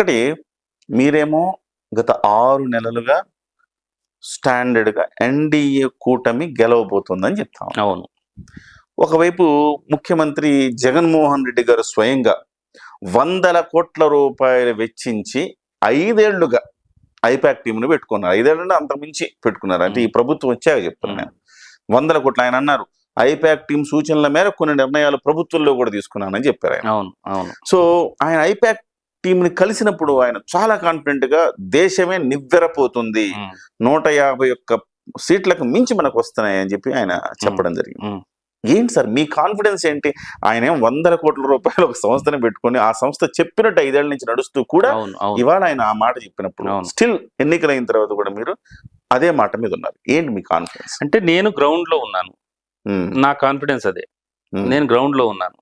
ఒక్కటి మీరేమో గత ఆరు నెలలుగా స్టాండర్డ్గా ఎన్డీఏ కూటమి గెలవబోతుందని చెప్తాం అవును. ఒకవైపు ముఖ్యమంత్రి జగన్మోహన్ రెడ్డి గారు స్వయంగా వందల కోట్ల రూపాయలు వెచ్చించి ఐదేళ్ళుగా ఐపాక్ టీంను పెట్టుకున్నారు. ఐదేళ్ళు అంతకుమించి పెట్టుకున్నారు. అంటే ఈ ప్రభుత్వం వచ్చాక చెప్తున్నాను నేను. వందల కోట్లు ఆయన అన్నారు. ఐపాక్ టీం సూచనల మేరకు కొన్ని నిర్ణయాలు ప్రభుత్వంలో కూడా తీసుకున్నానని చెప్పారు ఆయన. అవును అవును. సో ఆయన ఐపాక్ టీంని కలిసినప్పుడు ఆయన చాలా కాన్ఫిడెంట్గా దేశమే నివ్వెరపోతుంది. నూట యాభై ఒక్క సీట్లకు మించి మనకు వస్తున్నాయి అని చెప్పి ఆయన చెప్పడం జరిగింది. ఏంటి సార్ మీ కాన్ఫిడెన్స్ ఏంటి? ఆయన ఏం వందల కోట్ల రూపాయలు ఒక సంస్థని పెట్టుకొని ఆ సంస్థ చెప్పినట్టు ఐదేళ్ళ నుంచి నడుస్తూ కూడా ఇవాళ ఆయన ఆ మాట చెప్పినప్పుడు. స్టిల్ ఎన్నికలైన తర్వాత కూడా మీరు అదే మాట మీద ఉన్నారు. ఏంటి మీ కాన్ఫిడెన్స్ అంటే నేను గ్రౌండ్లో ఉన్నాను. నా కాన్ఫిడెన్స్ అదే. నేను గ్రౌండ్లో ఉన్నాను.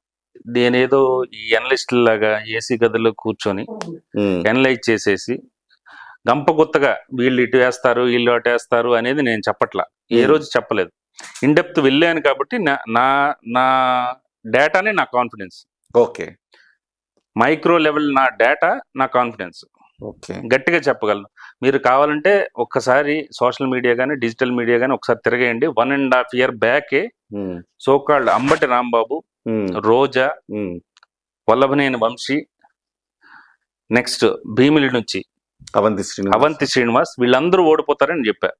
నేనేదో ఈ ఎనలిస్ట్ లాగా ఏసీ గదిలో కూర్చొని ఎనలైజ్ చేసేసి గంప గుత్తగా వీళ్ళు ఇటు వేస్తారు వీళ్ళు అటు వేస్తారు అనేది నేను చెప్పట్లా. ఏ. రోజు చెప్పలేదు. ఇన్ డెప్త్ వెళ్ళాను కాబట్టి నా- నా నా డేటానే నా కాన్ఫిడెన్స్ ఓకే. మైక్రో లెవెల్ నా డేటా నా కాన్ఫిడెన్స్ గట్టిగా చెప్పగలను. మీరు కావాలంటే ఒక్కసారి సోషల్ మీడియా కానీ డిజిటల్ మీడియా కానీ ఒకసారి తిరగేయండి. One and half year బ్యాకే so called Ambati Rambabu Roja Vallabhaneni Vamsi next Bhimili నుంచి అవంతి శ్రీనివాస్. అవంతి శ్రీనివాస్ వీళ్ళందరూ ఓడిపోతారని చెప్పా.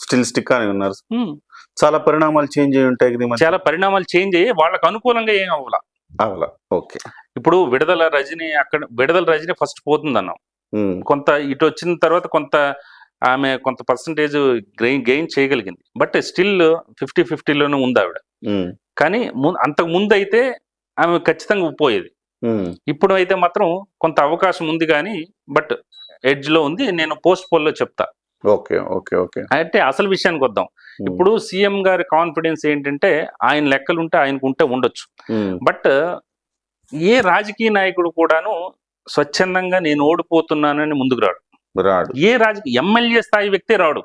స్టిల్ స్టిక్ అని ఉన్నారు. చాలా పరిణామాలు చేంజ్ అయి ఉంటాయి. చాలా పరిణామాలు చేంజ్ అయ్యి వాళ్ళకు అనుకూలంగా ఏం అవ్వాల. అవలా ఓకే. ఇప్పుడు విడుదల రజని అక్కడ విడుదల రజని ఫస్ట్ పోతుంది అన్నాం కొంత ఇటు వచ్చిన తర్వాత కొంత ఆమె కొంత పర్సంటేజ్ గెయిన్ గెయిన్ చేయగలిగింది. బట్ స్టిల్ ఫిఫ్టీ ఫిఫ్టీలోనే ఉంది ఆవిడ. కానీ అంతకు ముందు అయితే ఆమె ఖచ్చితంగా పోయేది. ఇప్పుడు అయితే మాత్రం కొంత అవకాశం ఉంది కానీ బట్ ఎడ్జ్లో ఉంది. నేను పోస్ట్ పోల్లో చెప్తా. Okay okay okay. అంటే అసలు విషయానికి వద్దాం. ఇప్పుడు సీఎం గారి కాన్ఫిడెన్స్ ఏంటంటే ఆయన లెక్కలు ఉంటే ఆయనకు ఉంటే ఉండొచ్చు. బట్ ఏ రాజకీయ నాయకుడు కూడాను స్వచ్ఛందంగా నేను ఓడిపోతున్నానని ముందుకు రాడు. రాడు. ఏ రాజకీయ ఎమ్మెల్యే స్థాయి వ్యక్తే రాడు.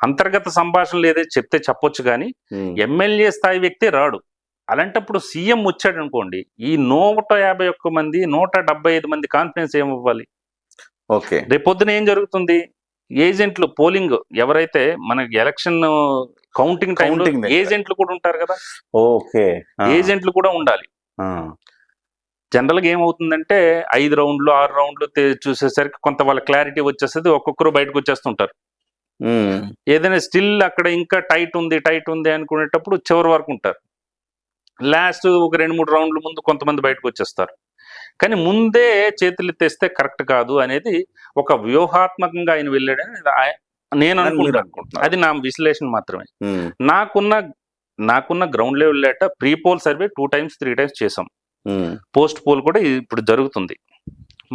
అంతర్గత సంభాషణలు ఏదైతే చెప్తే చెప్పొచ్చు కానీ ఎమ్మెల్యే స్థాయి వ్యక్తే రాడు. అలాంటప్పుడు సీఎం వచ్చాడు అనుకోండి ఈ నూట యాభై ఒక్క మంది నూట డెబ్బై ఐదు మంది కాన్ఫిడెన్స్ ఏమివ్వాలి ఓకే. రేపొద్దున ఏం జరుగుతుంది? ఏజెంట్లు పోలింగ్ ఎవరైతే మనకి ఎలక్షన్ కౌంటింగ్ టైంలో. ఏజెంట్లు కూడా ఉంటారు కదా? ఓకే. ఏజెంట్లు కూడా ఉండాలి. జనరల్గా ఏమవుతుందంటే ఐదు రౌండ్లు ఆరు రౌండ్లు చూసేసరికి కొంత వాళ్ళ క్లారిటీ వచ్చేస్తుంది ఒక్కొక్కరు బయటకు వచ్చేస్తుంటారు. ఏదైనా స్టిల్ అక్కడ ఇంకా టైట్ ఉంది టైట్ ఉంది అనుకునేటప్పుడు చివరి వరకు ఉంటారు. లాస్ట్ ఒక రెండు మూడు రౌండ్ల ముందు కొంతమంది బయటకు వచ్చేస్తారు. కానీ ముందే చేతులు తెస్తే కరెక్ట్ కాదు అనేది ఒక వ్యూహాత్మకంగా ఆయన వెళ్ళాడని నేను అని మీరు అనుకుంటాను అనుకుంటున్నారు అది నా విశ్లేషణ మాత్రమే. నాకున్న నాకున్న ground level data pre poll survey two times three times చేసాం పోస్ట్ పోల్ కూడా ఇప్పుడు జరుగుతుంది.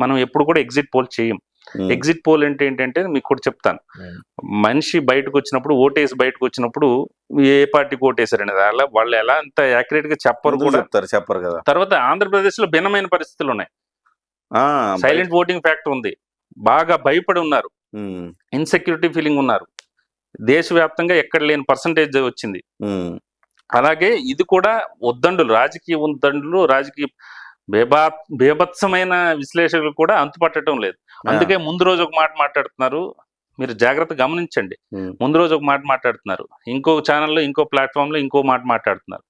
మనం ఎప్పుడు కూడా ఎగ్జిట్ పోల్ చేయం. ఎగ్జిట్ పోల్ అంటే ఏంటంటే మీకు కూడా చెప్తాను. మనిషి బయటకు వచ్చినప్పుడు ఓటేసి బయటకు వచ్చినప్పుడు ఏ పార్టీకి ఓటేసారు అనేది అలా వాళ్ళు ఎలా అంత యాక్యురేట్గా చెప్పరు కూడా. చెప్తారు చెప్పరు కదా. తర్వాత ఆంధ్రప్రదేశ్లో భిన్నమైన పరిస్థితులు ఉన్నాయి. సైలెంట్ ఓటింగ్ ఫ్యాక్టర్ ఉంది. బాగా భయపడి ఉన్నారు. ఇన్సెక్యూరిటీ ఫీలింగ్ ఉన్నారు. దేశవ్యాప్తంగా ఎక్కడ లేని పర్సంటేజ్ వచ్చింది. అలాగే ఇది కూడా ఉద్దండులు రాజకీయ ఉద్దండులు రాజకీయ బేబా బేభత్సమైన విశ్లేషకులు కూడా అంతుపట్టడం లేదు. అందుకే ముందు రోజు ఒక మాట మాట్లాడుతున్నారు. మీరు జాగ్రత్త గమనించండి. ముందు రోజు ఒక మాట మాట్లాడుతున్నారు. ఇంకో ఛానల్లో ఇంకో ప్లాట్ఫామ్లో ఇంకో మాట మాట్లాడుతున్నారు.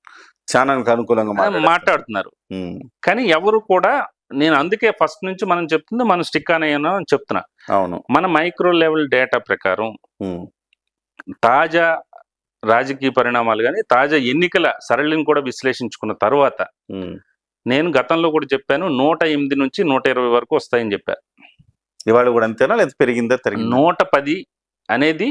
ఛానల్కి అనుకూలంగా. మాట్లాడుతున్నారు. కానీ ఎవరు కూడా నేను అందుకే ఫస్ట్ నుంచి మనం చెప్తుంది మనం స్టిక్ అని చెప్తున్నా. అవును. మన మైక్రో లెవెల్ డేటా ప్రకారం తాజా రాజకీయ పరిణామాలు కానీ తాజా ఎన్నికల సరళిని కూడా విశ్లేషించుకున్న తర్వాత. నేను గతంలో కూడా చెప్పాను నూట ఎనిమిది నుంచి నూట ఇరవై వరకు వస్తాయని చెప్పాను ఇవాళ కూడా అంతేనా? లేదా పెరిగిందా? తరిగిందా? నూట పది అనేది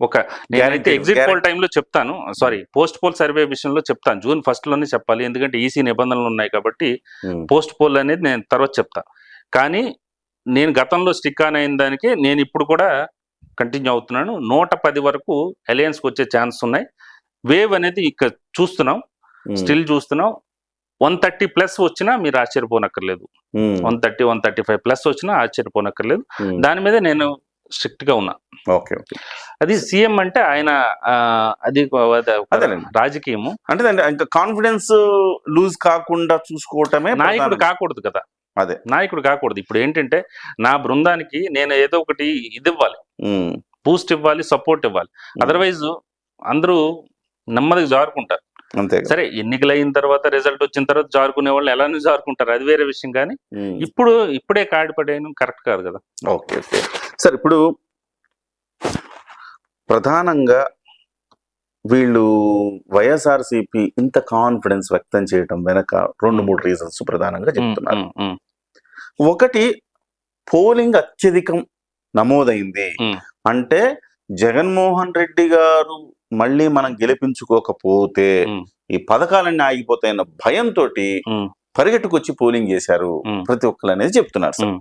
ఒక నేనైతే ఎగ్జిట్ పోల్. టైంలో చెప్తాను. సారీ పోస్ట్ పోల్ సర్వే విషయంలో చెప్తాను. జూన్ ఫస్ట్లోనే చెప్పాలి. ఎందుకంటే ఈసీ నిబంధనలు ఉన్నాయి కాబట్టి పోస్ట్ పోల్ అనేది నేను తర్వాత చెప్తా. కానీ నేను గతంలో స్టిక్ ఆన్ అయిన దానికి నేను ఇప్పుడు కూడా కంటిన్యూ అవుతున్నాను. నూట పది వరకు అలయన్స్కి వచ్చే ఛాన్స్ ఉన్నాయి. వేవ్ అనేది ఇక చూస్తున్నాం. స్టిల్ చూస్తున్నాం. వన్ థర్టీ ప్లస్ వచ్చినా మీరు ఆశ్చర్యపోనక్కర్లేదు. One thirty one thirty five plus వచ్చినా ఆశ్చర్యపోనక్కర్లేదు. ఉమ్, దాని మీద నేను స్ట్రిక్ట్గా ఉన్నా. ఓకే ఓకే అది సీఎం అంటే ఆయన అది. రాజకీయము. అంటే ఇంకా కాన్ఫిడెన్స్ లూజ్ కాకుండా చూసుకోవటమే నాయకుడు. కాకూడదు కదా. అదే. నాయకుడు కాకూడదు. ఇప్పుడు ఏంటంటే నా బృందానికి నేను ఏదో ఒకటి ఇది ఇవ్వాలి బూస్ట్ ఇవ్వాలి సపోర్ట్ ఇవ్వాలి. అదర్వైజ్ అందరూ నెమ్మదిగా జారుకుంటారు. అంతే. సరే ఎన్నికలు అయిన తర్వాత రిజల్ట్ వచ్చిన తర్వాత జారుకునే వాళ్ళు ఎలానే జారుకుంటారు. అది వేరే విషయం కానీ ఇప్పుడు ఇప్పుడే కాడిపడేయడం కరెక్ట్ కాదు కదా. Okay okay. సార్ ఇప్పుడు ప్రధానంగా వీళ్ళు వైఎస్ఆర్సిపి ఇంత కాన్ఫిడెన్స్ వ్యక్తం చేయడం వెనక రెండు మూడు రీజన్స్ ప్రధానంగా చెప్తున్నారు ఒకటి పోలింగ్ అత్యధికం నమోదైంది. అంటే జగన్మోహన్ రెడ్డి గారు మళ్ళీ మనం గెలిపించుకోకపోతే. ఈ పథకాలన్నీ ఆగిపోతాయన్న భయంతో. పరిగెట్టుకొచ్చి పోలింగ్ చేశారు. ప్రతి ఒక్కరు అనేది చెప్తున్నారు సార్.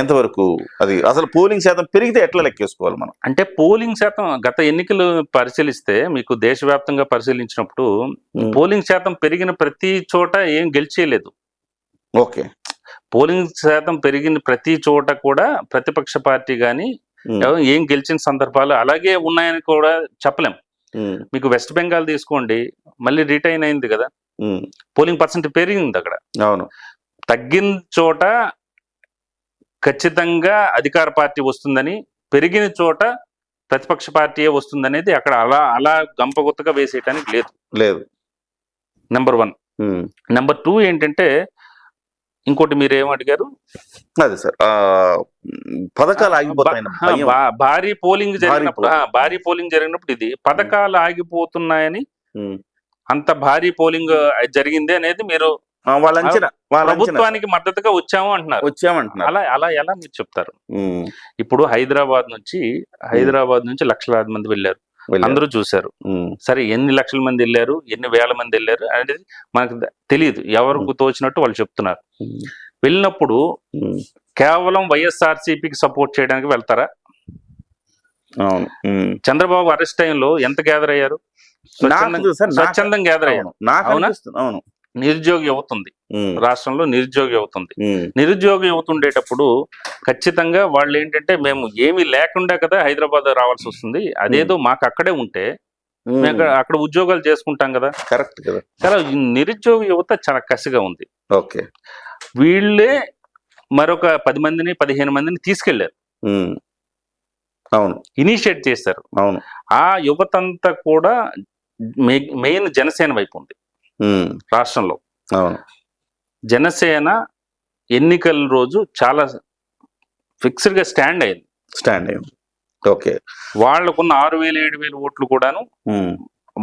ఎంతవరకు అది అసలు పోలింగ్ శాతం పెరిగితే ఎట్లా లెక్కేసుకోవాలి మనం అంటే పోలింగ్ శాతం గత ఎన్నికలు పరిశీలిస్తే మీకు దేశవ్యాప్తంగా పరిశీలించినప్పుడు. పోలింగ్ శాతం పెరిగిన ప్రతి చోట ఏం గెలిచేయలేదు ఓకే పోలింగ్ శాతం పెరిగిన ప్రతి చోట కూడా ప్రతిపక్ష పార్టీ. ఎవరు ఏం గెలిచిన సందర్భాలు అలాగే ఉన్నాయని కూడా చెప్పలేం. మీకు వెస్ట్ బెంగాల్ తీసుకోండి మళ్ళీ రిటైన్ అయింది కదా. పోలింగ్ పర్సెంట్ పెరిగింది అక్కడ. అవును. తగ్గిన చోట ఖచ్చితంగా అధికార పార్టీ వస్తుందని పెరిగిన చోట ప్రతిపక్ష పార్టీయే వస్తుందనేది అక్కడ అలా అలా గంపగుత్తగా వేసేయటానికి లేదు. లేదు. Number one. నెంబర్ టూ ఏంటంటే ఇంకోటి మీరు ఏమడిగారు అదే సార్ పథకాలు బా- భారీ పోలింగ్ జరిగినప్పుడు భారీ పోలింగ్ జరిగినప్పుడు ఇది పథకాలు ఆగిపోతున్నాయని. అంత భారీ పోలింగ్ జరిగింది అనేది మీరు ప్రభుత్వానికి మద్దతుగా వచ్చాము అంటున్నారు. వచ్చామంటున్నారు. అలా అలా ఎలా మీరు చెప్తారు. ఇప్పుడు హైదరాబాద్ నుంచి హైదరాబాద్ నుంచి లక్షలాది మంది వెళ్ళారు. అందరూ చూశారు. సరే ఎన్ని లక్షల మంది వెళ్ళారు ఎన్ని వేల మంది వెళ్ళారు అనేది మనకు తెలియదు. ఎవరికి తోచినట్టు వాళ్ళు చెప్తున్నారు. వెళ్ళినప్పుడు. కేవలం వైఎస్ఆర్సీపీకి సపోర్ట్ చేయడానికి వెళ్తారా? అవును. చంద్రబాబు అరెస్ట్ టైంలో ఎంత గ్యాదర్ అయ్యారు? స్వచ్ఛందం- గ్యాదర్ అయ్యారు. అవును. నిరుద్యోగి యువత ఉంది. రాష్ట్రంలో నిరుద్యోగి యువత ఉంది. నిరుద్యోగ యువత ఉండేటప్పుడు ఖచ్చితంగా వాళ్ళు ఏంటంటే మేము ఏమీ లేకుండా కదా హైదరాబాద్ రావాల్సి వస్తుంది. అదేదో మాకు అక్కడే ఉంటే. మేము అక్కడ- ఉద్యోగాలు చేసుకుంటాం కదా. కరెక్ట్ కదా. ఈ నిరుద్యోగ యువత చాలా కసిగా ఉంది. ఓకే. వీళ్ళే మరొక పది మందిని పదిహేను మందిని తీసుకెళ్ళారు. అవును. ఇనిషియేట్ చేశారు. అవును. ఆ యువత అంతా కూడా మెయిన్ జనసేన వైపు ఉంది. రాష్ట్రంలో. అవును. జనసేన ఎన్నికల రోజు చాలా ఫిక్స్డ్గా స్టాండ్ అయింది. స్టాండ్ అయ్యింది ఓకే. వాళ్ళకున్న ఆరు వేలు ఏడు వేలు ఓట్లు కూడాను.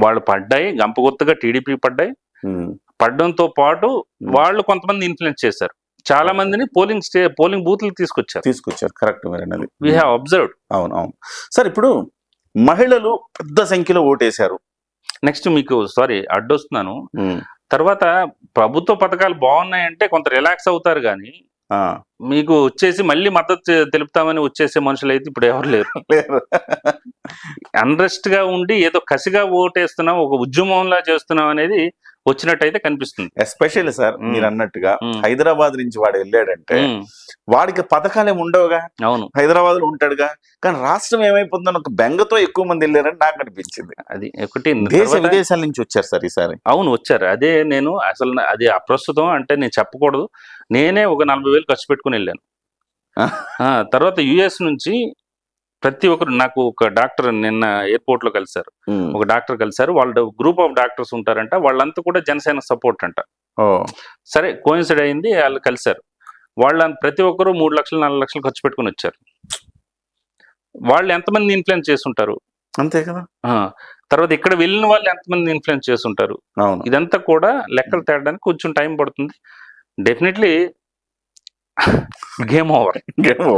వాళ్ళు పడ్డాయి గంపగుత్తగా టీడీపీ పడ్డాయి. పడ్డంతో పాటు వాళ్ళు కొంతమంది ఇన్ఫ్లుయెన్స్ చేశారు. చాలా మందిని పోలింగ్ స్టే పోలింగ్ బూత్లు తీసుకొచ్చారు. తీసుకొచ్చారు. కరెక్ట్ మీరు అన్నది. వీ హ్యావ్ అబ్జర్వ్డ్ అవును అవును. సార్ ఇప్పుడు మహిళలు పెద్ద సంఖ్యలో ఓటేశారు. నెక్స్ట్ మీకు సారీ అడ్డొస్తున్నాను. తర్వాత ప్రభుత్వ పథకాలు బాగున్నాయంటే కొంత రిలాక్స్ అవుతారు కానీ. మీకు వచ్చేసి మళ్ళీ మద్దతు తెలుపుతామని వచ్చేసే మనుషులు అయితే ఇప్పుడు ఎవరు లేరు. లేరు. అన్రెస్ట్గా ఉండి ఏదో కసిగా ఓటేస్తున్నాం ఒక ఉద్యమంలా చేస్తున్నాం అనేది వచ్చినట్టయితే కనిపిస్తుంది. Especially sir. మీరు అన్నట్టుగా. హైదరాబాద్ నుంచి వాడు వెళ్ళాడంటే వాడికి పథకాలు ఏమి ఉండవుగా? అవును. హైదరాబాద్లో ఉంటాడుగా? కానీ రాష్ట్రం ఏమైపోతుందని ఒక బెంగతో ఎక్కువ మంది వెళ్ళారని నాకు అనిపించింది. అది ఒకటి. దేశ విదేశాల నుంచి వచ్చారు సార్ ఈసారి. అవును వచ్చారు. అదే నేను అసలు అది అప్రస్తుతం అంటే నేను చెప్పకూడదు. నేనే ఒక నలభై వేలు ఖర్చు పెట్టుకుని వెళ్ళాను. తర్వాత యుఎస్ నుంచి ప్రతి ఒక్కరు నాకు ఒక డాక్టర్ నిన్న ఎయిర్పోర్ట్లో కలిశారు. ఒక డాక్టర్ కలిశారు. వాళ్ళు గ్రూప్ ఆఫ్ డాక్టర్స్ ఉంటారంట. వాళ్ళంతా కూడా జనసేన సపోర్ట్ అంట. సరే కోయిన్సిడ్ అయింది వాళ్ళు కలిశారు. వాళ్ళ ప్రతి ఒక్కరు మూడు లక్షలు నాలుగు లక్షలు ఖర్చు పెట్టుకుని వచ్చారు. వాళ్ళు ఎంతమంది ఇన్ఫ్లుయెన్స్ చేస్తుంటారు? అంతే కదా? తర్వాత ఇక్కడ వెళ్ళిన వాళ్ళు ఎంతమంది ఇన్ఫ్లుయెన్స్ చేస్తుంటారు? ఇదంతా కూడా లెక్కలు తేయడానికి కొంచెం టైం పడుతుంది. డెఫినెట్లీ గేమ్ ఓవర్ ఇంకేమో